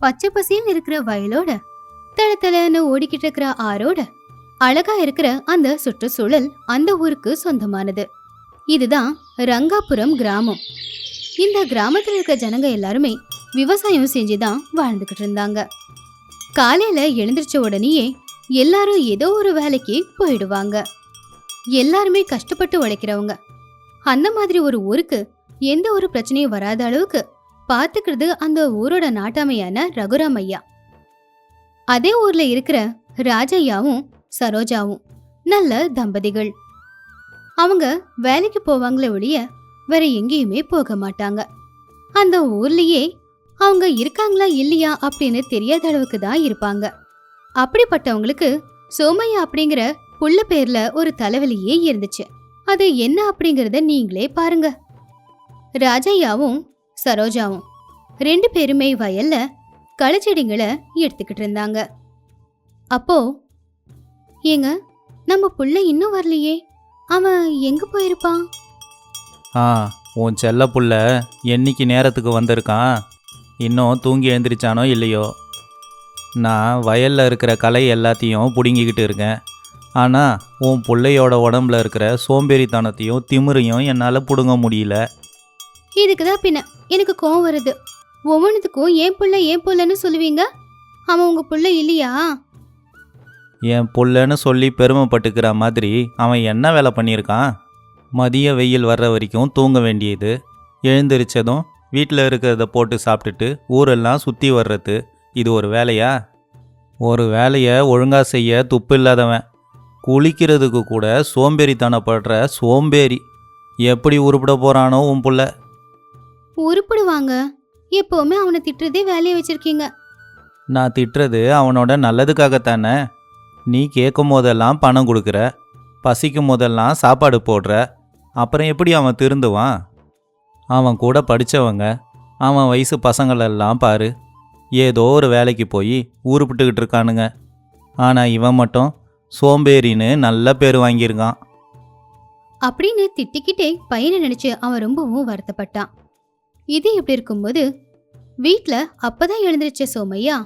பச்சை பசியில் இருக்கிற வயலோட தள தளன்னு ஓடிக்கிட்டு இருக்கிற ஆரோட அழகா இருக்கிற அந்த சுற்றுச்சூழல் அந்த ஊருக்கு சொந்தமானது. இதுதான் ரங்காபுரம் கிராமம். இந்த கிராமத்தில் இருக்க ஜனங்க எல்லாருமே விவசாயம் செஞ்சு தான் வாழ்ந்துக்கிட்டு இருந்தாங்க. காலையில எழுந்திருச்ச உடனேயே எல்லாரும் ஏதோ ஒரு வேலைக்கு போயிடுவாங்க. எல்லாருமே கஷ்டப்பட்டு உழைக்கிறவங்க. அந்த மாதிரி ஒரு ஊருக்கு எந்த ஒரு பிரச்சனையும் வராத அளவுக்கு பார்த்துக்கிறது அந்த ஊரோட நாட்டாமையான ரகுராம் ஐயா அதே ஊர்ல இருக்கிற ராஜையாவும் சரோஜாவும் நல்ல தம்பதிகள். அவங்க வேலைக்கு போவாங்களே ஒழிய வேற எங்கேயுமே போக மாட்டாங்க. அந்த ஊர்லயே அவங்க இருக்காங்களா இல்லையா அப்படின்னு தெரியாத அளவுக்கு தான் இருப்பாங்க. அப்படிப்பட்டவங்களுக்கு சோமையா அப்படிங்கிற புள்ள பேர்ல ஒரு தலைவலியே இருந்துச்சு. அது என்ன அப்படிங்கறத நீங்களே பாருங்க. ராஜையாவும் சரோஜாவும். ரெண்டு பேருமே வயல்ல களச்செடிங்களை எடுத்துக்கிட்டு இருந்தாங்க. அப்போ ஏங்க நம்ம புள்ள இன்னும் வரலையே. அவன் எங்க போயிருப்பான்? ஆ உன் செல்ல புள்ள என்னைக்கு நேரத்துக்கு வந்திருக்கான்? இன்னும் தூங்கி எழுந்திரிச்சானோ இல்லையோ? நான் வயலில் இருக்கிற களை எல்லாத்தையும் பிடுங்கிக்கிட்டு இருக்கேன். ஆனால் உன் பிள்ளையோட உடம்புல இருக்கிற சோம்பேறித்தனத்தையும் திமிரையும் என்னால் பிடுங்க முடியல. இதுக்கு தான் பின்ன. எனக்கு கோவம் வருது. ஒவ்வொன்றுத்துக்கும் ஏன் புள்ள ஏன் புள்ளன்னு சொல்லுவீங்க? அவன் உங்கள் புள்ள இல்லையா? என் புள்ளன்னு சொல்லி பெருமைப்பட்டுக்கிற மாதிரி அவன் என்ன வேலை பண்ணியிருக்கான்? மதிய வெயில் வர்ற வரைக்கும் தூங்க வேண்டியது. எழுந்திரிச்சதும் வீட்டில் இருக்கிறத போட்டு சாப்பிட்டுட்டு ஊரெல்லாம் சுற்றி வர்றது இது ஒரு வேலையா? ஒரு வேலையை ஒழுங்காக செய்ய துப்பு இல்லாதவன். குளிக்கிறதுக்கு கூட சோம்பேறித்தனப்படுற சோம்பேறி. எப்படி உருப்பிட போகிறானோ உன் புள்ள? உருப்பிடுவாங்க. எப்பவுமே அவனை திட்டுறதே வேலையை வச்சிருக்கீங்க. நான் திட்டுறது அவனோட நல்லதுக்காகத்தானே. நீ கேட்கும் போதெல்லாம் பணம் கொடுக்குற. பசிக்கும் போதெல்லாம் சாப்பாடு போடுற. அப்புறம் எப்படி அவன் திருந்துவான்? அவன் கூட படித்தவங்க அவன் வயசு பசங்களெல்லாம் பாரு. ஏதோ ஒரு வேலைக்கு போய் ஊருப்பிட்டுக்கிட்டு இருக்கானுங்க. ஆனால் இவன் மட்டும் சோம்பேறின்னு நல்ல பேர் வாங்கியிருக்கான். அப்படின்னு திட்டிக்கிட்டே பையனை நினைச்சு அவன் ரொம்பவும் வருத்தப்பட்டான். இது இப்படி இருக்கும்போது வீட்டில் அப்பதான் எழுந்திருச்ச சோமையா?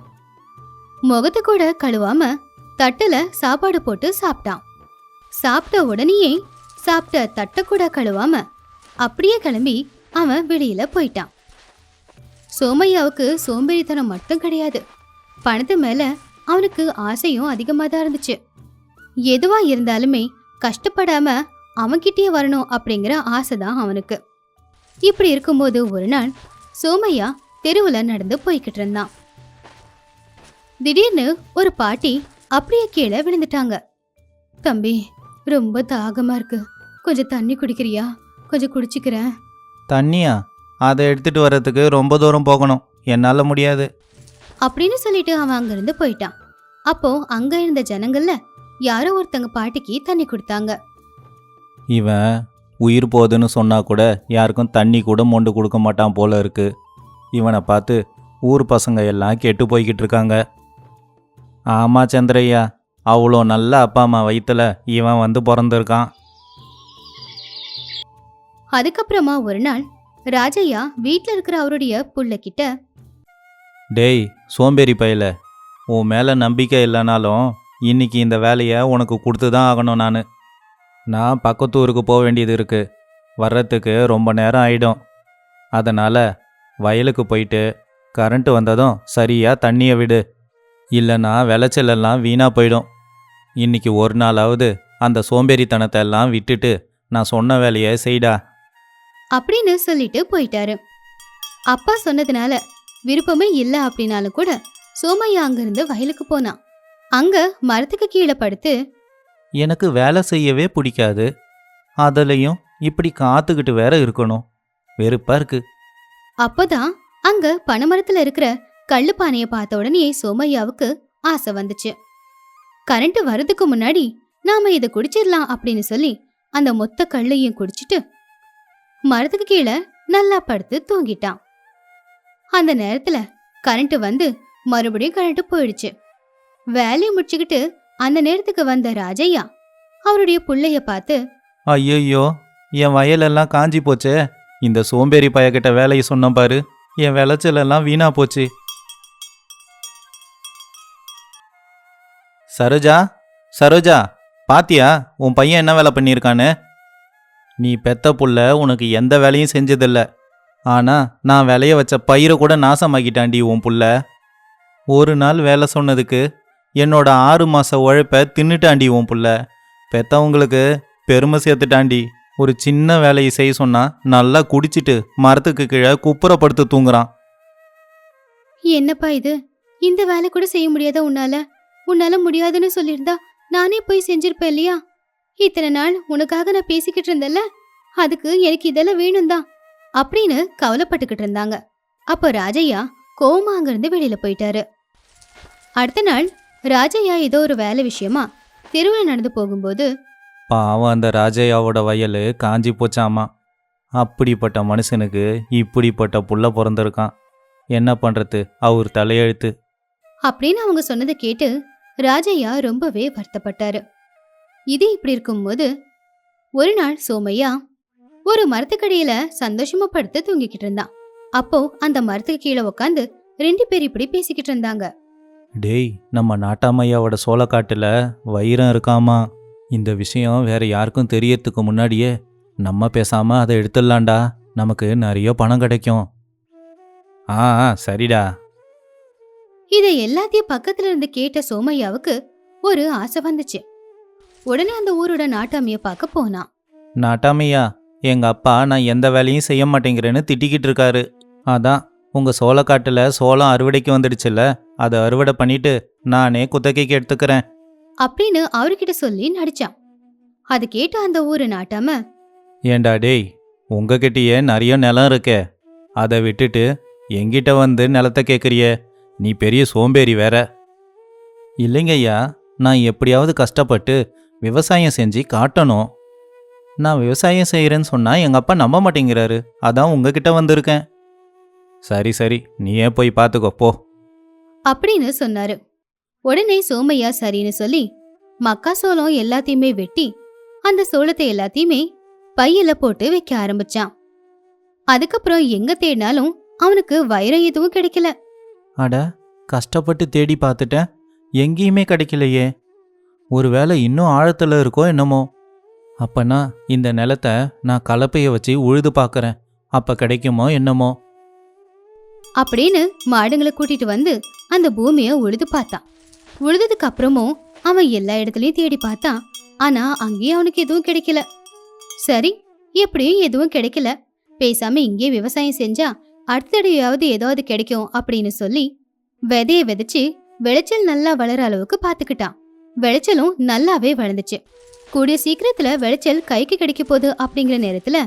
முகத்தை கூட கழுவாம தட்டில் சாப்பாடு போட்டு சாப்பிட்டான். சாப்பிட்ட உடனேயே சாப்பிட்ட தட்டை கூட கழுவாம அப்படியே கிளம்பி அவன் வெளியில போயிட்டான். சோமையாவுக்கு சோம்பேறித்தனம் மட்டும் கிடையாது. பணத்து மேல அவனுக்கு ஆசையும் அதிகமாக தான் இருந்துச்சு. எதுவா இருந்தாலுமே கஷ்டப்படாம அவன்கிட்டயே வரணும் அப்படிங்கிற ஆசை தான் அவனுக்கு. இப்படி இருக்கும்போது ஒரு நாள் சோமையா தெருவுல நடந்து போய்கிட்டு இருந்தான். திடீர்னு ஒரு பாட்டி அப்படியே கீழே விழுந்துட்டாங்க. தம்பி ரொம்ப தாகமா இருக்கு. கொஞ்சம் தண்ணி குடிக்கிறியா? கொஞ்சம் குடிச்சுக்கிறேன். தண்ணியா? அதை எடுத்துகிட்டு வர்றதுக்கு ரொம்ப தூரம் போகணும். என்னால் முடியாது. அப்படின்னு சொல்லிட்டு அவன் அங்கிருந்து போயிட்டான். அப்போ அங்க இருந்த ஜனங்கள்ல யாரோ ஒருத்தங்க பாட்டிக்கு தண்ணி கொடுத்தாங்க. இவன் உயிர் போகுதுன்னு சொன்னா கூட யாருக்கும் தண்ணி கூட மொண்டு கொடுக்க மாட்டான் போல இருக்கு. இவனை பார்த்து ஊர் பசங்க எல்லாம் கெட்டு போய்கிட்டு இருக்காங்க. ஆமா சந்திரையா அவ்வளோ நல்ல அப்பா அம்மா வயித்துல இவன் வந்து பிறந்திருக்கான். அதுக்கப்புறமா ஒரு நாள் ராஜையா வீட்ல இருக்கிற அவருடைய புள்ள கிட்ட டேய் சோம்பேறி பயல உன் மேலே நம்பிக்கை இல்லைனாலும் இன்னைக்கு இந்த வேலையை உனக்கு கொடுத்து தான் ஆகணும் நான். நான் பக்கத்து ஊருக்கு போக வேண்டியது இருக்கு. வர்றதுக்கு ரொம்ப நேரம் ஆயிடும். அதனால் வயலுக்கு போயிட்டு கரண்ட் வந்ததும் சரியாக தண்ணியை விடு. இல்லைன்னா விளைச்சலெல்லாம் வீணாக போயிடும். இன்னைக்கு ஒரு நாளாவது அந்த சோம்பேறித்தனத்தை எல்லாம் விட்டுட்டு நான் சொன்ன வேலையை செய்டா. அப்படின்னு சொல்லிட்டு போயிட்டாரு. அப்பா சொன்னதுனால விருப்பமே இல்லை அப்படின்னாலும் கூட சோமையா அங்கிருந்து வயலுக்கு போனான் அங்க மரத்துக்கு கீழே படுத்து எனக்கு வேலை செய்யவே பிடிக்காது. அதுலேயும் இப்படி காத்துக்கிட்டு வேற இருக்கணும். வெறுப்பா இருக்கு. அப்பதான் அங்க பனைமரத்துல இருக்கிற கள்ளுப்பானைய பார்த்த உடனே சோமையாவுக்கு ஆசை வந்துச்சு. கரண்ட் வர்றதுக்கு முன்னாடி நாம இதை குடிச்சிடலாம் அப்படின்னு சொல்லி அந்த மொத்த கள்ளையும் குடிச்சிட்டு மரத்துக்கு கீழே நல்லா படுத்து தூங்கிட்டான். அந்த நேரத்துல கரண்ட் வந்து மறுபடியும் கரண்ட் போயிடுச்சு. வேலையை முடிச்சுக்கிட்டு அந்த நேரத்துக்கு வந்த ராஜையா அவருடைய பிள்ளைய பார்த்து ஐயையோ என் வயலெல்லாம் காஞ்சி போச்சே. இந்த சோம்பேறி பையகிட்ட வேலையை சொன்னேன் பாரு. என் விளைச்சல் எல்லாம் வீணா போச்சு. சரோஜா சரோஜா பாத்தியா? உன் பையன் என்ன வேலை பண்ணியிருக்கானு நீ பெத்த புள்ள உனக்கு எந்த வேலையும் செஞ்சதில்ல. ஆனா நான் விளைய வச்ச பயிரை கூட நாசமாக்கிட்டாண்டி உன் புள்ள. ஒரு நாள் வேலை சொன்னதுக்கு என்னோட ஆறு மாச உழைப்பை தின்னுட்டாண்டி உன் புள்ள. பெத்தவங்களுக்கு பெருமை சேர்த்துட்டாண்டி. ஒரு சின்ன வேலையை செய்ய சொன்னா நல்லா குடிச்சிட்டு மரத்துக்கு கீழே குப்புறப்படுத்து தூங்குறான். என்னப்பா இது? இந்த வேலை கூட செய்ய முடியாத உன்னால. உன்னால முடியாதுன்னு சொல்லியிருந்தா நானே போய் செஞ்சிருப்பேன் இல்லையா? இத்தனை நாள் உனக்காக நான் பேசிக்கிட்டு இருந்தேன்ல? அதுக்கு எனக்கு இதெல்லாம் வேணும் தான் அப்படின்னு கவலைப்பட்டுக்கிட்டு இருந்தாங்க. அப்போ ராஜையா கோமா அங்கிருந்து வெளியில போயிட்டாரு. அடுத்த நாள் ராஜையா ஏதோ ஒரு வேலை விஷயமா தெருவில் நடந்து போகும்போது பாவம் அந்த ராஜையாவோட வயல் காஞ்சி போச்சாமா? அப்படிப்பட்ட மனுஷனுக்கு இப்படிப்பட்ட புள்ள பிறந்திருக்கான். என்ன பண்றது? அவர் தலையெழுத்து. அப்படின்னு அவங்க சொன்னதை கேட்டு ராஜையா ரொம்பவே வருத்தப்பட்டாரு. இது இப்படி இருக்கும்போது ஒரு நாள் சோமையா ஒரு மரத்துக்கடியில சந்தோஷமா படுத்து தூங்கிக்கிட்டு இருந்தான். அப்போ அந்த மரத்துக்கு கீழே உட்காந்து ரெண்டு பேர் இப்படி பேசிக்கிட்டு இருந்தாங்க. டேய் நம்ம நாட்டாமையாவோட சோளக்காட்டுல வைரம் இருக்காமா? இந்த விஷயம் வேற யாருக்கும் தெரியறதுக்கு முன்னாடியே நம்ம பேசாம அதை எடுத்துடலாம்டா. நமக்கு நிறைய பணம் கிடைக்கும். ஆ ஆ, சரிடா. இதை எல்லாத்தையும் பக்கத்துல இருந்து கேட்ட சோமையாவுக்கு ஒரு ஆசை வந்துச்சு. உடனே அந்த ஊரோட நாட்டாமைய பார்க்க போனான் நாட்டாமையா எங்க அப்பா நான் எந்த வேலையும் செய்ய மாட்டேங்கிறேன்னு திட்டிக்கிட்டு இருக்காரு. அதான் உங்க சோளக்காட்டுல சோளம் அறுவடைக்கு வந்துடுச்சுல்ல? அதை அறுவடை பண்ணிட்டு நானே குத்தகைக்கு எடுத்துக்கிறேன். அப்படின்னு அவர்கிட்ட சொல்லி நடிச்சான். அது கேட்ட அந்த ஊரு நாட்டாம ஏண்டா டேய் உங்ககிட்டயே நிறைய நிலம் இருக்கே. அதை விட்டுட்டு என்கிட்ட வந்து நிலத்தை கேட்குறியே நீ பெரிய சோம்பேறி வேற. இல்லைங்க ஐயா நான் எப்படியாவது கஷ்டப்பட்டு விவசாயம் செஞ்சு காட்டணும். நான் விவசாயம் செய்கிறேன்னு சொன்னால் எங்கள் அப்பா நம்ப மாட்டேங்கிறாரு. அதான் உங்ககிட்ட வந்திருக்கேன். சரி சரி நீயே போய் பார்த்துக்கோ போ. அப்படின்னு சொன்னாரு. உடனே சோமையா சரின்னு சொல்லி மக்கா சோளம் எல்லாத்தையுமே வெட்டி அந்த சோளத்தை எல்லாத்தையுமே பையில போட்டு வைக்க ஆரம்பிச்சான். அதுக்கப்புறம் எங்க தேடினாலும் அவனுக்கு வைரம் எதுவும் கிடைக்கல. அட கஷ்டப்பட்டு தேடி பார்த்துட்டேன். எங்கேயுமே கிடைக்கலையே. ஒருவேளை இன்னும் ஆழத்தில் இருக்கோ என்னமோ. அப்பனா இந்த நிலத்தை நான் கலப்பைய வச்சு உழுது பார்க்கறேன். அப்ப கிடைக்குமோ என்னமோ. அப்படின்னு மாடுங்களை கூட்டிட்டு வந்து அந்த பூமியை உழுது பார்த்தான் உழுதுக்கு அப்புறமும் அவன் எல்லா இடத்துலையும் தேடி பார்த்தான் ஆனா அங்கேயும் அவனுக்கு எதுவும் கிடைக்கல. சரி எப்படியும் எதுவும் கிடைக்கல. பேசாம இங்கே விவசாயம் செஞ்சா அடுத்தடையாவது ஏதாவது கிடைக்கும் அப்படின்னு சொல்லி விதைய விதைச்சு விளைச்சல் நல்லா வளர அளவுக்கு பார்த்துக்கிட்டான். விளைச்சலும் நல்லாவே வளர்ந்துச்சு. கூடிய சீக்கிரத்துல விளைச்சல் கைக்கு கிடைக்க போகுது அப்படிங்கிற நேரத்துல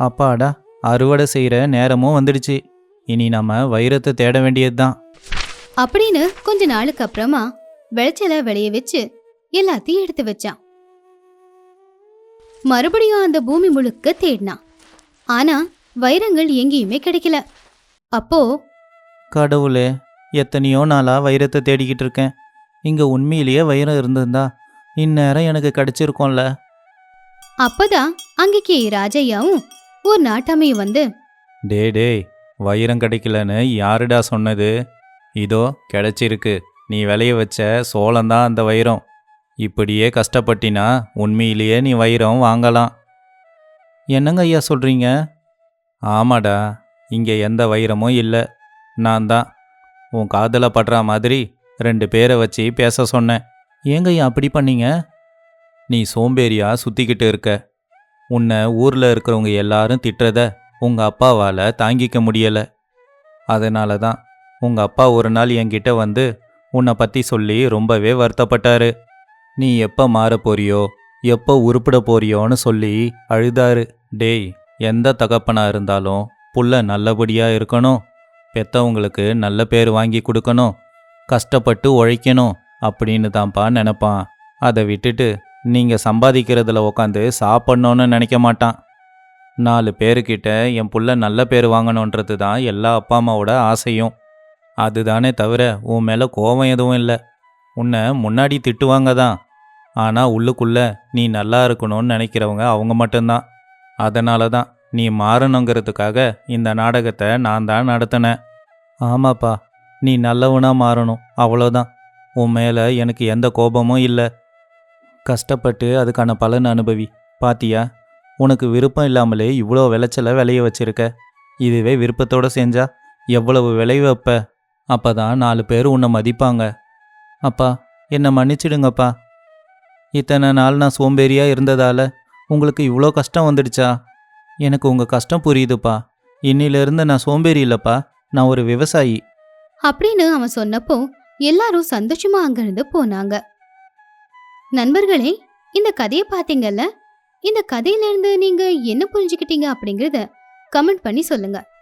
அப்பாடா அறுவடை செய்கிற நேரமும் வந்துடுச்சு. இனி நம்ம வைரத்தை தேட வேண்டியதுதான். அப்படின்னு கொஞ்ச நாளுக்கு அப்புறமா விளைச்சலை விளைய வச்சு எல்லாத்தையும் எடுத்து வச்சான். மறுபடியும் அந்த பூமி முழுக்க தேடினான். ஆனா வைரங்கள் எங்கேயுமே கிடைக்கல. அப்போ கடவுளே எத்தனையோ நாளா வைரத்தை தேடிக்கிட்டு இருக்கேன். இங்க உண்மையிலேயே வைரம் இருந்திருந்தா இந்நேரம் எனக்கு கிடைச்சிருக்கோம்ல. அப்பதான் அங்கேக்கு ராஜையாவும் ஒரு நாட்டாமையும் வந்து டே டேய் வைரம் கிடைக்கலன்னு யாருடா சொன்னது? இதோ கிடைச்சிருக்கு. நீ விளைய வச்ச சோளந்தான் அந்த வைரம். இப்படியே கஷ்டப்பட்டினா உண்மையிலேயே நீ வைரம் வாங்கலாம். என்னங்க ஐயா சொல்கிறீங்க ஆமாடா இங்கே எந்த வைரமும் இல்லை. நான் தான் உன் காதில் படுற மாதிரி ரெண்டு பேரை வச்சு பேச சொன்னேன். ஏங்க ஐயா அப்படி பண்ணீங்க? நீ சோம்பேறியா சுற்றிக்கிட்டு இருக்க. உன்னை ஊரில் இருக்கிறவங்க எல்லாரும் திட்டுறத உங்கள் அப்பாவால் தாங்கிக்க முடியலை. அதனால தான் உங்க அப்பா ஒரு நாள் என்கிட்ட வந்து உன்னை பற்றி சொல்லி ரொம்பவே வருத்தப்பட்டாரு. நீ எப்போ மாற போறியோ எப்போ உருப்பிட போறியோன்னு சொல்லி அழுதாரு. டேய் எந்த தகப்பனா இருந்தாலும் புள்ள நல்லபடியா இருக்கணும். பெத்தவங்களுக்கு நல்ல பேர் வாங்கி கொடுக்கணும். கஷ்டப்பட்டு உழைக்கணும் அப்படின்னு தான்ப்பா நினைப்பான். அதை விட்டுட்டு நீங்கள் சம்பாதிக்கிறதுல உட்காந்து சாப்பிட்ணுன்னு நினைக்க மாட்டான். நாலு பேருக்கிட்ட என் புள்ள நல்ல பேர் வாங்கணுன்றது தான் எல்லா அப்பா அம்மாவோட ஆசையும். அதுதானே தவிர உன் மேலே கோபம் எதுவும் இல்லை. உன்னை முன்னாடி திட்டுவாங்க தான். ஆனால் உள்ளுக்குள்ளே நீ நல்லா இருக்கணும்னு நினைக்கிறவங்க அவங்க மட்டும்தான். அதனால தான் நீ மாறணுங்கிறதுக்காக இந்த நாடகத்தை நான் தான் நடத்தினேன். ஆமாப்பா நீ நல்லவனாக மாறணும். அவ்வளோதான் உன் மேலே எனக்கு எந்த கோபமும் இல்லை. கஷ்டப்பட்டு அதுக்கான பலன் அனுபவி. பாத்தியா உனக்கு விருப்பம் இல்லாமலே இவ்வளோ விளைச்சலை விளைய வச்சிருக்க. இதுவே விருப்பத்தோடு செஞ்சா எவ்வளவு விளைய வைப்ப அப்பதான் நாலு பேர் உன்னை மதிப்பாங்க. அப்பா என்னை மன்னிச்சிடுங்கப்பா. இத்தனை நாள் நான் சோம்பேறியா இருந்ததால உங்களுக்கு இவ்வளோ கஷ்டம் வந்துடுச்சா? எனக்கு உங்கள் கஷ்டம் புரியுதுப்பா. இன்னிலிருந்து நான் சோம்பேறி இல்லைப்பா. நான் ஒரு விவசாயி. அப்படின்னு அவன் சொன்னப்போ எல்லாரும் சந்தோஷமா அங்கிருந்து போனாங்க. நண்பர்களே இந்த கதையை பார்த்தீங்கல்ல? இந்த கதையிலிருந்து நீங்க என்ன புரிஞ்சுக்கிட்டீங்க அப்படிங்கறத கமெண்ட் பண்ணி சொல்லுங்க.